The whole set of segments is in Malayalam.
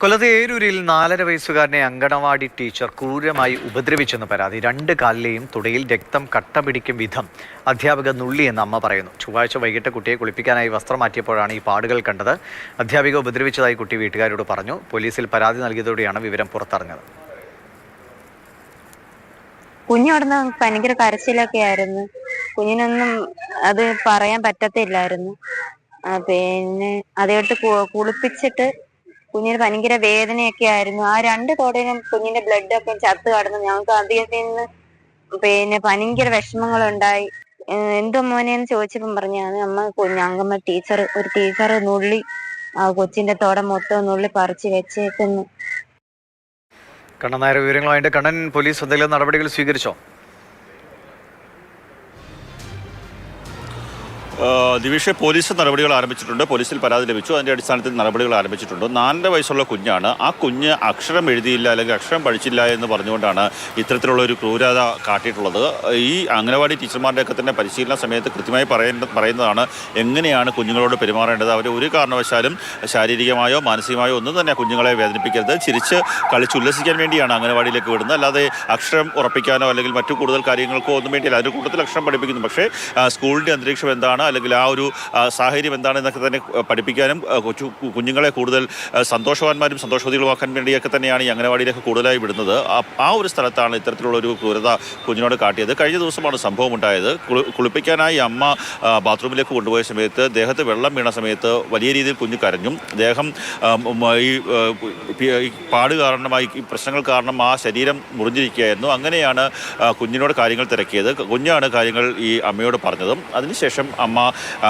കൊല്ലത്തെ ഏരൂരിൽ നാലര വയസ്സുകാരനെ അങ്കണവാടി ടീച്ചർ ക്രൂരമായി ഉപദ്രവിച്ചെന്ന് പരാതി. രണ്ട് കാലിലെയും തുടയിൽ രക്തം കട്ട പിടിക്കും വിധം അധ്യാപിക നുള്ളിയെന്ന് അമ്മ പറയുന്നു. ചൊവ്വാഴ്ച വൈകിട്ട് കുട്ടിയെ കുളിപ്പിക്കാനായി വസ്ത്രം മാറ്റിയപ്പോഴാണ് ഈ പാടുകൾ കണ്ടത്. അധ്യാപിക ഉപദ്രവിച്ചതായി കുട്ടി വീട്ടുകാരോട് പറഞ്ഞു. പോലീസിൽ പരാതി നൽകിയതോടെയാണ് വിവരം പുറത്തറിഞ്ഞത്. കുഞ്ഞവിടുന്ന് ഭയങ്കര കരച്ചിലൊക്കെ ആയിരുന്നു. കുഞ്ഞിനൊന്നും അത് പറയാൻ പറ്റത്തില്ലായിരുന്നു. പിന്നെ അതേട്ട് കുളിപ്പിച്ചിട്ട് കുഞ്ഞിന് ഭയങ്കര വേദനയൊക്കെ ആയിരുന്നു. ആ രണ്ട് തോടേനും കുഞ്ഞിന്റെ ബ്ലഡ് ഒക്കെ ചത്തു കടന്നു. ഞങ്ങൾക്ക് അതിൽ നിന്ന് പിന്നെ ഭയങ്കര വിഷമങ്ങളുണ്ടായി. എന്തോ എന്തോ മോനെന്ന് ചോദിച്ചപ്പം പറഞ്ഞാണ് അമ്മ കുഞ്ഞാങ്കമ്മ ടീച്ചർ ഒരു ടീച്ചർ നുള്ളി ആ കൊച്ചിന്റെ തോടം മൊത്തം നുള്ളി പറിച്ച് വെച്ചേക്കുന്നു. കണ്ണൻ നായർ വിവരങ്ങളുമായിട്ട് കണ്ണൻ പോലീസ് എന്തെങ്കിലും നടപടികൾ സ്വീകരിച്ചോ? ദിവിഷെ പോലീസ് നടപടികൾ ആരംഭിച്ചിട്ടുണ്ട്. പോലീസിൽ പരാതി ലഭിച്ചു. അതിന്റെ അടിസ്ഥാനത്തിൽ നടപടികൾ ആരംഭിച്ചിട്ടുണ്ട്. നാലര വയസ്സുള്ള കുഞ്ഞാണ്. ആ കുഞ്ഞ് അക്ഷരം എഴുതിയില്ല അല്ലെങ്കിൽ അക്ഷരം പഠിച്ചില്ല എന്ന് പറഞ്ഞുകൊണ്ടാണ് ഇത്തരത്തിലുള്ള ഒരു ക്രൂരത കാട്ടിയിട്ടുള്ളത്. ഈ അംഗനവാടി ടീച്ചർമാരുടെയൊക്കെ തന്നെ പരിശീലന സമയത്ത് കൃത്യമായി പറയേണ്ട പറയുന്നതാണ് എങ്ങനെയാണ് കുഞ്ഞുങ്ങളോട് പെരുമാറേണ്ടത്. അവർ ഒരു കാരണവശാലും ശാരീരികമായോ മാനസികമായോ ഒന്നും തന്നെ കുഞ്ഞുങ്ങളെ വേദനിപ്പിക്കരുത്. ചിരിച്ച് കളിച്ചുല്ലസിക്കാൻ വേണ്ടിയാണ് അംഗനവാടിയിലേക്ക് വിടുന്നത്. അല്ലാതെ അക്ഷരം ഉറപ്പിക്കാനോ അല്ലെങ്കിൽ മറ്റു കൂടുതൽ കാര്യങ്ങൾക്കോ ഒന്നും വേണ്ടിയില്ല. അതിന് കൂട്ടത്തിൽ അക്ഷരം പഠിപ്പിക്കുന്നു. പക്ഷേ സ്കൂളിന്റെ അന്തരീക്ഷം എന്താണ്? അല്ലെങ്കിൽ ആ ഒരു സാഹചര്യം എന്താണെന്നൊക്കെ തന്നെ പഠിപ്പിക്കാനും കൊച്ചു കുഞ്ഞുങ്ങളെ കൂടുതൽ സന്തോഷവാന്മാരും സന്തോഷവതികളുമാക്കാൻ വേണ്ടിയൊക്കെ തന്നെയാണ് ഈ അംഗനവാടിയിലേക്ക് കൂടുതലായി വിടുന്നത്. ആ- ഒരു സ്ഥലത്താണ് ഇത്തരത്തിലുള്ള ഒരു ക്രൂരത കുഞ്ഞിനോട് കാട്ടിയത്. കഴിഞ്ഞ ദിവസമാണ് സംഭവം ഉണ്ടായത്. കുളിപ്പിക്കാനായി അമ്മ ബാത്റൂമിലേക്ക് കൊണ്ടുപോയ സമയത്ത് ദേഹത്ത് വെള്ളം വീണ സമയത്ത് വലിയ രീതിയിൽ കുഞ്ഞ് കരഞ്ഞു. ദേഹം ഈ പാട് കാരണമായി പ്രശ്നങ്ങൾ കാരണം ആ ശരീരം മുറിഞ്ഞിരിക്കുകയായിരുന്നു. അങ്ങനെയാണ് കുഞ്ഞിനോട് കാര്യങ്ങൾ തിരക്കിയത്. കുഞ്ഞാണ് കാര്യങ്ങൾ ഈ അമ്മയോട് പറഞ്ഞതും. അതിനുശേഷം അമ്മ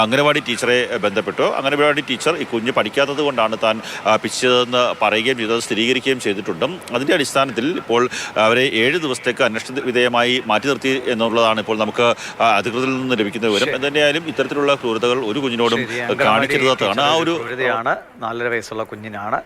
അംഗനവാടി ടീച്ചറെ ബന്ധപ്പെട്ടു. അംഗനവാടി ടീച്ചർ ഈ കുഞ്ഞ് പഠിക്കാത്തത് കൊണ്ടാണ് താൻ പിച്ചതെന്ന് പറയുകയും ചെയ്തത് സ്ഥിരീകരിക്കുകയും ചെയ്തിട്ടുണ്ട്. അതിന്റെ അടിസ്ഥാനത്തിൽ ഇപ്പോൾ അവരെ ഏഴ് ദിവസത്തേക്ക് അന്വേഷണ വിധേയമായി മാറ്റി നിർത്തി എന്നുള്ളതാണ് ഇപ്പോൾ നമുക്ക് അധികൃതരിൽ നിന്ന് ലഭിക്കുന്ന വിവരം. എന്തായാലും ഇത്തരത്തിലുള്ള ക്രൂരതകൾ ഒരു കുഞ്ഞിനോടും കാണിക്കരുതാണ് ആ ഒരു നാലര വയസ്സുള്ള കുഞ്ഞിനാണ്.